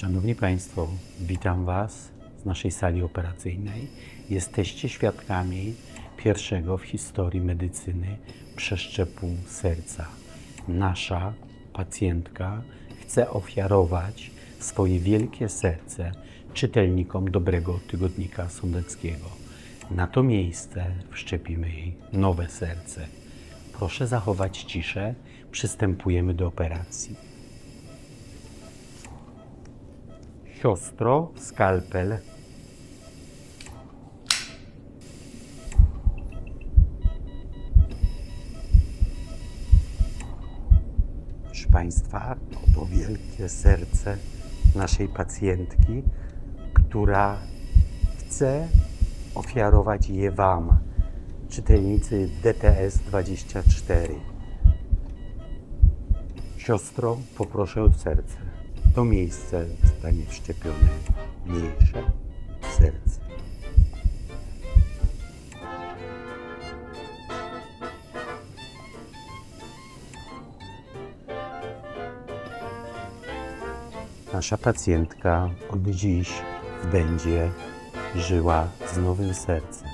Szanowni Państwo, witam Was z naszej sali operacyjnej. Jesteście świadkami pierwszego w historii medycyny przeszczepu serca. Nasza pacjentka chce ofiarować swoje wielkie serce czytelnikom dobrego tygodnika sądeckiego. Na to miejsce wszczepimy jej nowe serce. Proszę zachować ciszę. Przystępujemy do operacji. Siostro, skalpel. Proszę Państwa, oto wielkie serce naszej pacjentki, która chce ofiarować je Wam, czytelnicy DTS 24. Siostro, poproszę o serce. To miejsce zostanie wszczepione mniejsze serce. Nasza pacjentka od dziś będzie żyła z nowym sercem.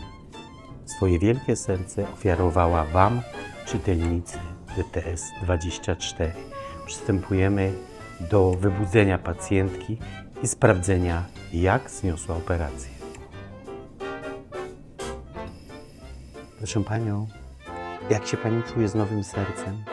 Swoje wielkie serce ofiarowała Wam, czytelnicy DTS 24. Przystępujemy do wybudzenia pacjentki i sprawdzenia, jak zniosła operację. Proszę Panią, jak się Pani czuje z nowym sercem?